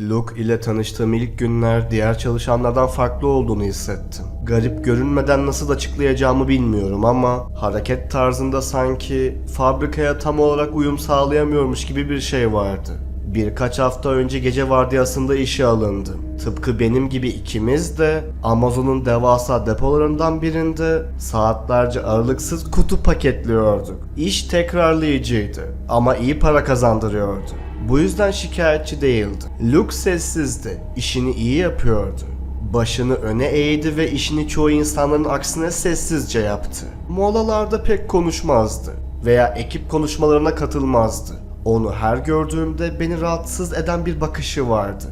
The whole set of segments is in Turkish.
Luke ile tanıştığım ilk günler diğer çalışanlardan farklı olduğunu hissettim. Garip görünmeden nasıl açıklayacağımı bilmiyorum ama hareket tarzında sanki fabrikaya tam olarak uyum sağlayamıyormuş gibi bir şey vardı. Birkaç hafta önce gece vardiyasında işe alındım. Tıpkı benim gibi ikimiz de Amazon'un devasa depolarından birinde saatlerce aralıksız kutu paketliyorduk. İş tekrarlayıcıydı ama iyi para kazandırıyordu. Bu yüzden şikayetçi değildi. Luke sessizdi, işini iyi yapıyordu. Başını öne eğdi ve işini çoğu insanların aksine sessizce yaptı. Molalarda pek konuşmazdı veya ekip konuşmalarına katılmazdı. Onu her gördüğümde beni rahatsız eden bir bakışı vardı.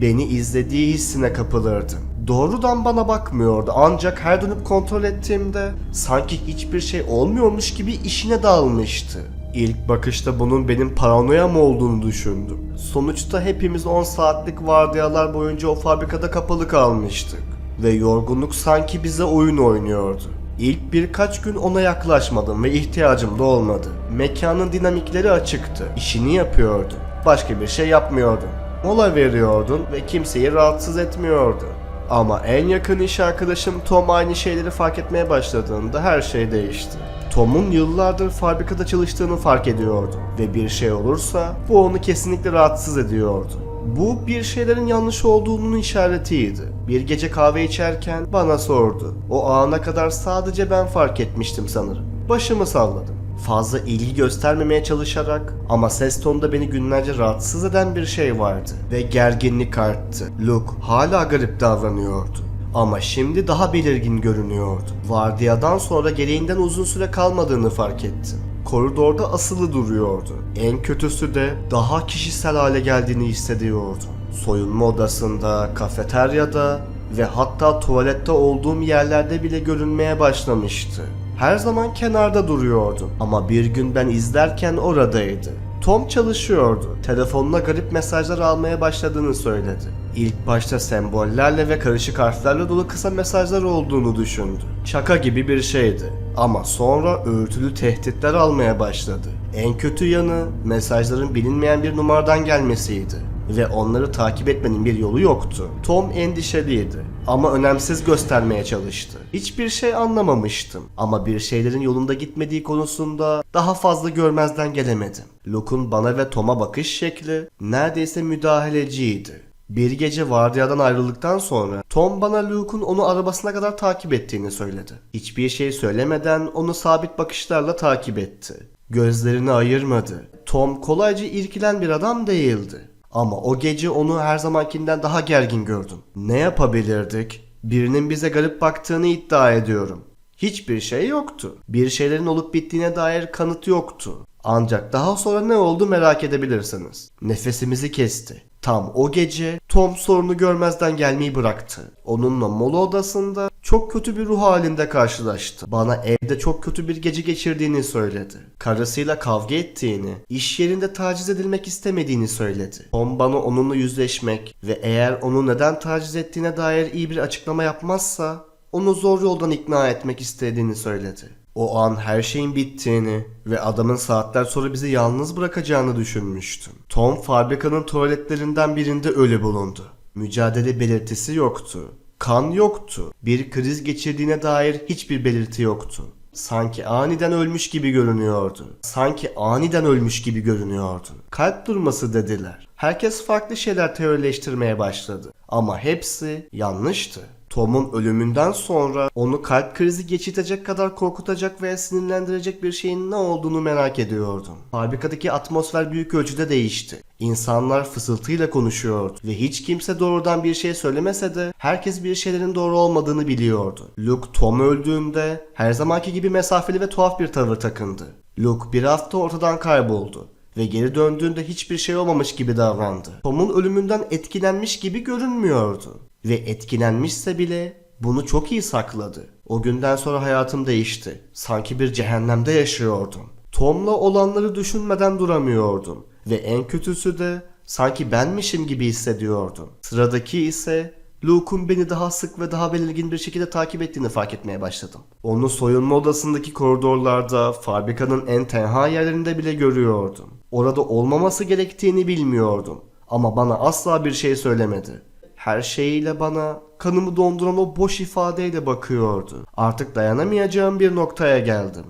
Beni izlediği hissine kapılırdım. Doğrudan bana bakmıyordu ancak her dönüp kontrol ettiğimde sanki hiçbir şey olmuyormuş gibi işine dalmıştı. İlk bakışta bunun benim paranoya mı olduğunu düşündüm. Sonuçta hepimiz 10 saatlik vardiyalar boyunca o fabrikada kapalı kalmıştık. Ve yorgunluk sanki bize oyun oynuyordu. İlk birkaç gün ona yaklaşmadım ve ihtiyacım da olmadı. Mekanın dinamikleri açıktı. İşini yapıyordun. Başka bir şey yapmıyordun. Mola veriyordun ve kimseyi rahatsız etmiyordun. Ama en yakın iş arkadaşım Tom aynı şeyleri fark etmeye başladığında her şey değişti. Tom'un yıllardır fabrikada çalıştığını fark ediyordu ve bir şey olursa bu onu kesinlikle rahatsız ediyordu. Bu bir şeylerin yanlış olduğunun işaretiydi. Bir gece kahve içerken bana sordu. O ana kadar sadece ben fark etmiştim sanırım. Başımı salladım. Fazla ilgi göstermemeye çalışarak ama ses tonunda beni günlerce rahatsız eden bir şey vardı ve gerginlik arttı. Luke hala garip davranıyordu. Ama şimdi daha belirgin görünüyordu. Vardiyadan sonra gereğinden uzun süre kalmadığını fark ettim. Koridorda asılı duruyordu. En kötüsü de daha kişisel hale geldiğini hissediyordum. Soyunma odasında, kafeteryada ve hatta tuvalette olduğum yerlerde bile görünmeye başlamıştı. Her zaman kenarda duruyordu ama bir gün ben izlerken oradaydı. Tom çalışıyordu. Telefonuna garip mesajlar almaya başladığını söyledi. İlk başta sembollerle ve karışık harflerle dolu kısa mesajlar olduğunu düşündü. Şaka gibi bir şeydi. Ama sonra örtülü tehditler almaya başladı. En kötü yanı mesajların bilinmeyen bir numaradan gelmesiydi ve onları takip etmenin bir yolu yoktu. Tom endişeliydi ama önemsiz göstermeye çalıştı. Hiçbir şey anlamamıştım ama bir şeylerin yolunda gitmediği konusunda daha fazla görmezden gelemedim. Luke'un bana ve Tom'a bakış şekli neredeyse müdahaleciydi. Bir gece vardiyadan ayrıldıktan sonra Tom bana Luke'un onu arabasına kadar takip ettiğini söyledi. Hiçbir şey söylemeden onu sabit bakışlarla takip etti. Gözlerini ayırmadı. Tom kolayca irkilen bir adam değildi. Ama o gece onu her zamankinden daha gergin gördüm. Ne yapabilirdik? Birinin bize garip baktığını iddia ediyorum. Hiçbir şey yoktu. Bir şeylerin olup bittiğine dair kanıt yoktu. Ancak daha sonra ne oldu merak edebilirsiniz. Nefesimizi kesti. Tam o gece Tom sorunu görmezden gelmeyi bıraktı. Onunla mola odasında çok kötü bir ruh halinde karşılaştı. Bana evde çok kötü bir gece geçirdiğini söyledi. Karısıyla kavga ettiğini, iş yerinde taciz edilmek istemediğini söyledi. Tom bana onunla yüzleşmek ve eğer onu neden taciz ettiğine dair iyi bir açıklama yapmazsa onu zor yoldan ikna etmek istediğini söyledi. O an her şeyin bittiğini ve adamın saatler sonra bizi yalnız bırakacağını düşünmüştüm. Tom fabrikanın tuvaletlerinden birinde ölü bulundu. Mücadele belirtisi yoktu. Kan yoktu. Bir kriz geçirdiğine dair hiçbir belirti yoktu. Sanki aniden ölmüş gibi görünüyordu. Sanki aniden ölmüş gibi görünüyordu. Kalp durması dediler. Herkes farklı şeyler teorileştirmeye başladı. Ama hepsi yanlıştı. Tom'un ölümünden sonra onu kalp krizi geçirtecek kadar korkutacak veya sinirlendirecek bir şeyin ne olduğunu merak ediyordum. Fabrikadaki atmosfer büyük ölçüde değişti. İnsanlar fısıltıyla konuşuyordu ve hiç kimse doğrudan bir şey söylemese de herkes bir şeylerin doğru olmadığını biliyordu. Luke Tom öldüğünde her zamanki gibi mesafeli ve tuhaf bir tavır takındı. Luke bir hafta ortadan kayboldu ve geri döndüğünde hiçbir şey olmamış gibi davrandı. Tom'un ölümünden etkilenmiş gibi görünmüyordu ve etkilenmişse bile bunu çok iyi sakladı. O günden sonra hayatım değişti. Sanki bir cehennemde yaşıyordum. Tom'la olanları düşünmeden duramıyordum ve en kötüsü de sanki benmişim gibi hissediyordum. Sıradaki ise Luke'un beni daha sık ve daha belirgin bir şekilde takip ettiğini fark etmeye başladım. Onu soyunma odasındaki koridorlarda, fabrikanın en tenha yerlerinde bile görüyordum. Orada olmaması gerektiğini bilmiyordum. Ama bana asla bir şey söylemedi. Her şeyiyle bana kanımı donduran o boş ifadeyle bakıyordu. Artık dayanamayacağım bir noktaya geldim.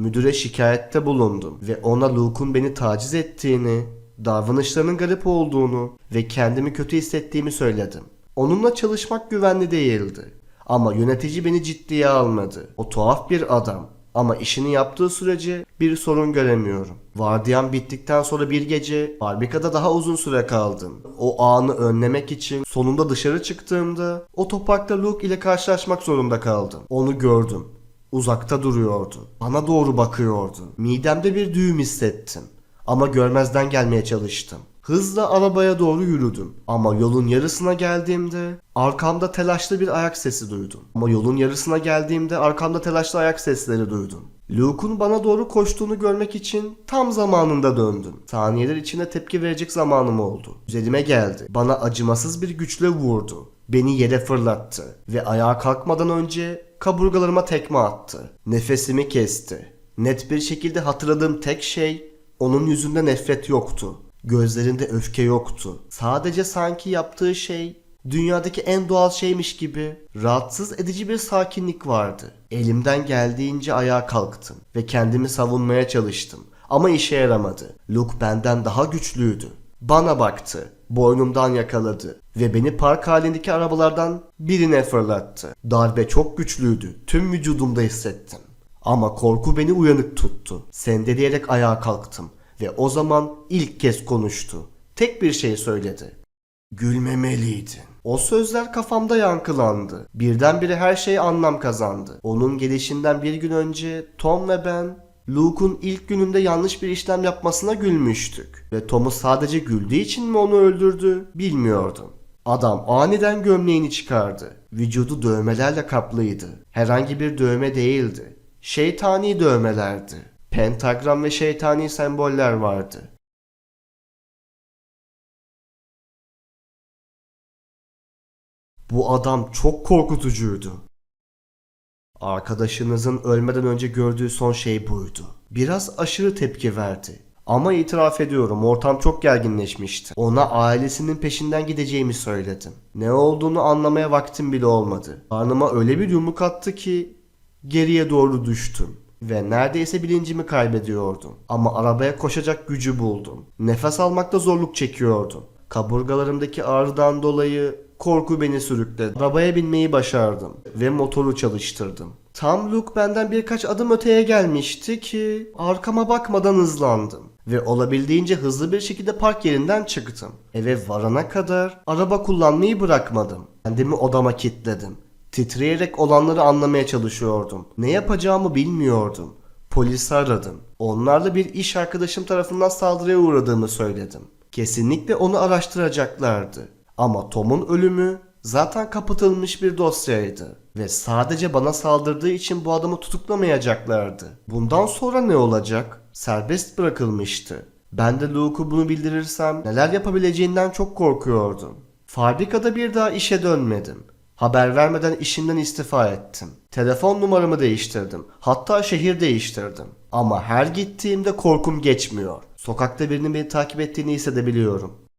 Müdüre şikayette bulundum ve ona Luke'un beni taciz ettiğini, davranışlarının garip olduğunu ve kendimi kötü hissettiğimi söyledim. Onunla çalışmak güvenli değildi. Ama yönetici beni ciddiye almadı. O tuhaf bir adam. Ama işini yaptığı sürece bir sorun göremiyorum. Vardiyam bittikten sonra bir gece fabrikada daha uzun süre kaldım. O anı önlemek için sonunda dışarı çıktığımda otoparkta Luke ile karşılaşmak zorunda kaldım. Onu gördüm. Uzakta duruyordu. Bana doğru bakıyordu. Midemde bir düğüm hissettim. Ama görmezden gelmeye çalıştım. Hızla arabaya doğru yürüdüm. Ama yolun yarısına geldiğimde arkamda telaşlı bir ayak sesi duydum. Ama yolun yarısına geldiğimde arkamda telaşlı ayak sesleri duydum. Luke'un bana doğru koştuğunu görmek için tam zamanında döndüm. Saniyeler içinde tepki verecek zamanım oldu. Üzerime geldi. Bana acımasız bir güçle vurdu. Beni yere fırlattı ve ayağa kalkmadan önce kaburgalarıma tekme attı. Nefesimi kesti. Net bir şekilde hatırladığım tek şey onun yüzünde nefret yoktu. Gözlerinde öfke yoktu. Sadece sanki yaptığı şey dünyadaki en doğal şeymiş gibi rahatsız edici bir sakinlik vardı. Elimden geldiğince ayağa kalktım ve kendimi savunmaya çalıştım. Ama işe yaramadı. Luke benden daha güçlüydü. Bana baktı. Boynumdan yakaladı ve beni park halindeki arabalardan birine fırlattı. Darbe çok güçlüydü. Tüm vücudumda hissettim. Ama korku beni uyanık tuttu. Sendeleyerek ayağa kalktım ve o zaman ilk kez konuştu. Tek bir şey söyledi. Gülmemeliydin. O sözler kafamda yankılandı. Birdenbire her şey anlam kazandı. Onun gelişinden bir gün önce Tom ve ben Luke'un ilk gününde yanlış bir işlem yapmasına gülmüştük. Ve Tom'u sadece güldüğü için mi onu öldürdü bilmiyordum. Adam aniden gömleğini çıkardı. Vücudu dövmelerle kaplıydı. Herhangi bir dövme değildi. Şeytani dövmelerdi. Pentagram ve şeytani semboller vardı. Bu adam çok korkutucuydu. Arkadaşınızın ölmeden önce gördüğü son şey buydu. Biraz aşırı tepki verdi. Ama itiraf ediyorum ortam çok gerginleşmişti. Ona ailesinin peşinden gideceğimi söyledim. Ne olduğunu anlamaya vaktim bile olmadı. Karnıma öyle bir yumruk attı ki geriye doğru düştüm. Ve neredeyse bilincimi kaybediyordum. Ama arabaya koşacak gücü buldum. Nefes almakta zorluk çekiyordum. Kaburgalarımdaki ağrıdan dolayı korku beni sürükledi. Arabaya binmeyi başardım ve motoru çalıştırdım. Tam Luke benden birkaç adım öteye gelmişti ki arkama bakmadan hızlandım ve olabildiğince hızlı bir şekilde park yerinden çıktım. Eve varana kadar araba kullanmayı bırakmadım. Kendimi odama kilitledim. Titreyerek olanları anlamaya çalışıyordum. Ne yapacağımı bilmiyordum. Polisi aradım. Onlarla bir iş arkadaşım tarafından saldırıya uğradığımı söyledim. Kesinlikle onu araştıracaklardı. Ama Tom'un ölümü zaten kapatılmış bir dosyaydı. Ve sadece bana saldırdığı için bu adamı tutuklamayacaklardı. Bundan sonra ne olacak? Serbest bırakılmıştı. Ben de Luke'u bunu bildirirsem neler yapabileceğinden çok korkuyordum. Fabrikada bir daha işe dönmedim. Haber vermeden işimden istifa ettim. Telefon numaramı değiştirdim. Hatta şehir değiştirdim. Ama her gittiğimde korkum geçmiyor. Sokakta birinin beni takip ettiğini hissedebiliyorum.